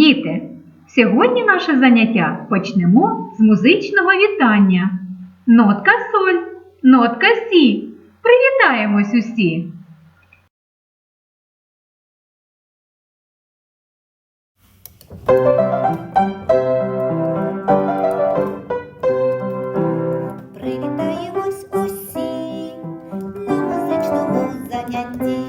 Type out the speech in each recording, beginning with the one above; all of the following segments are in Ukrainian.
Діти, сьогодні наше заняття почнемо з музичного вітання. Нотка соль, нотка сі. Привітаємось усі. Привітаємось усі на музичному занятті.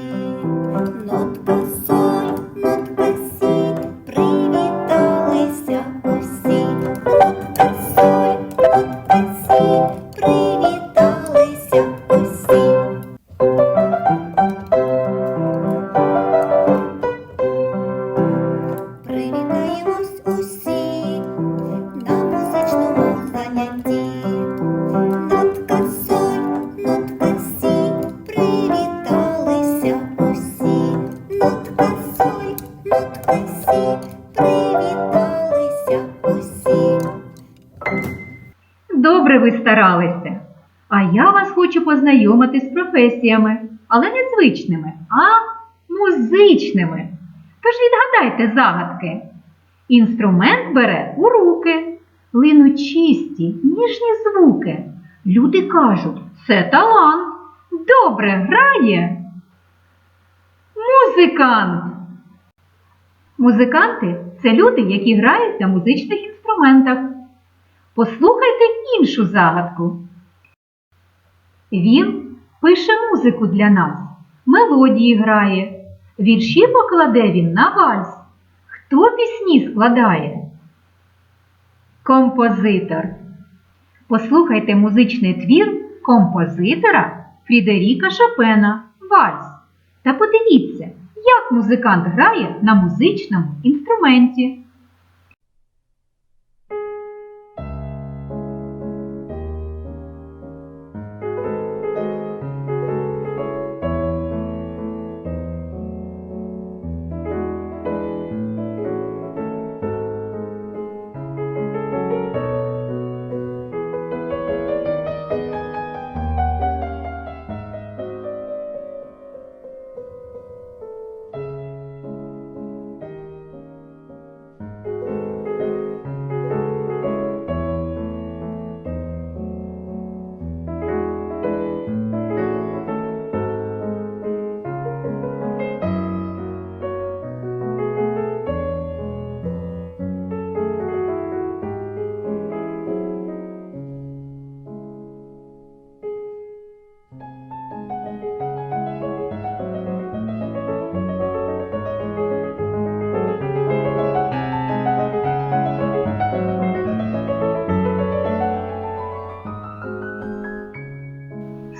Добре ви старалися. А я вас хочу познайомити з професіями, але не звичними, а музичними. Тож відгадайте загадки. Інструмент бере у руки, линуть чисті, ніжні звуки. Люди кажуть, це талант. Добре грає. Музикант. Музиканти це люди, які грають на музичних інструментах. Послухайте іншу загадку. Він пише музику для нас, мелодії грає, вірші покладе він на вальс. Хто пісні складає? Композитор. Послухайте музичний твір композитора Фрідеріка Шопена Вальс. Та подивіться, як музикант грає на музичному інструменті.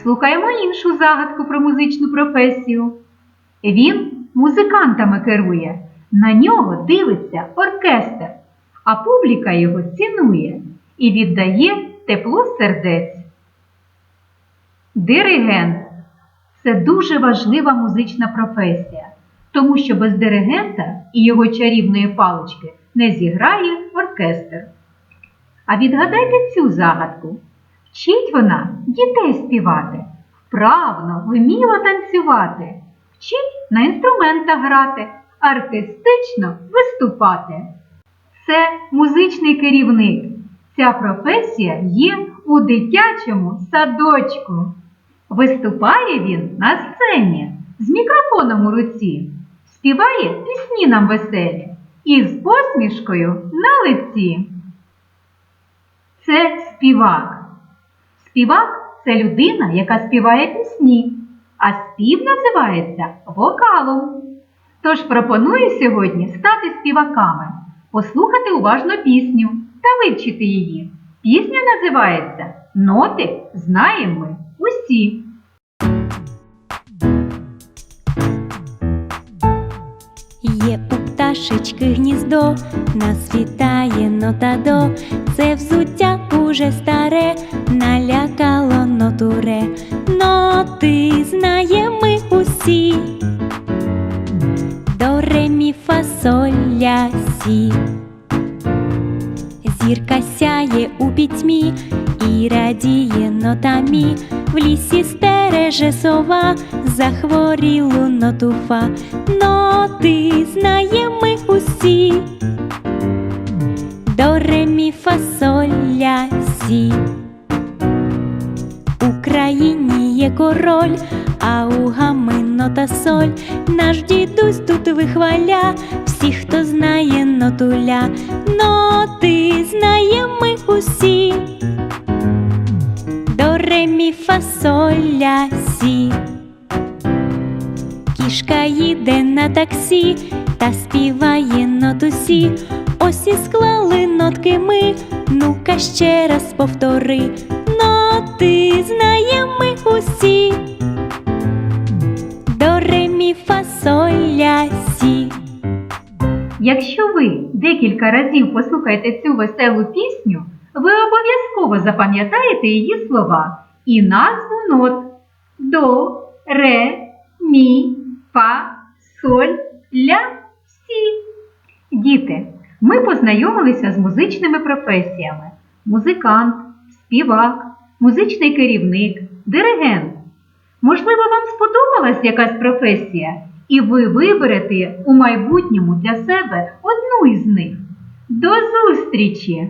Слухаємо іншу загадку про музичну професію. Він музикантами керує, на нього дивиться оркестр, а публіка його цінує і віддає тепло сердець. Диригент це дуже важлива музична професія, тому що без диригента і його чарівної палички не зіграє оркестр. А відгадайте цю загадку. Вчить вона дітей співати, вправно, вміло танцювати, вчить на інструментах грати, артистично виступати. Це музичний керівник. Ця професія є у дитячому садочку. Виступає він на сцені з мікрофоном у руці, співає пісні нам веселі і з посмішкою на лиці. Це співак. Співак це людина, яка співає пісні, а спів називається вокалом. Тож пропоную сьогодні стати співаками, послухати уважно пісню та вивчити її. Пісня називається Ноти знаємо ми усі. Є у пташечки гніздо, нас вітає нота до, це взуття уже старе, налякало нотуре, ноти знаємо ми усі. До ре мі фа соль ля сі. Зірка сяє у пітьмі і радіє нотамі, в лісі стереже сова, захворілу ноту фа. Ноти знаємо ми усі. ре, мі, сі. У є король, а у гами нота соль. Наш дідусь тут вихваля, всіх, хто знає нотуля, ноти знаємо ми усі. До ре, мі, фа, соль, ля, сі. Кішка їде на таксі та співає нотусі. Ось і склали нотки ми. Ну-ка ще раз повтори. Ноти знаємо ми усі. До ре, мі, фа, соль, ля, сі. Якщо ви декілька разів послухаєте цю веселу пісню, ви обов'язково запам'ятаєте її слова і назву нот до, ре, мі, фа, соль, ля, сі. Діти, ми познайомилися з музичними професіями: музикант, співак, музичний керівник, диригент. Можливо, вам сподобалась якась професія, і ви виберете у майбутньому для себе одну із них. До зустрічі!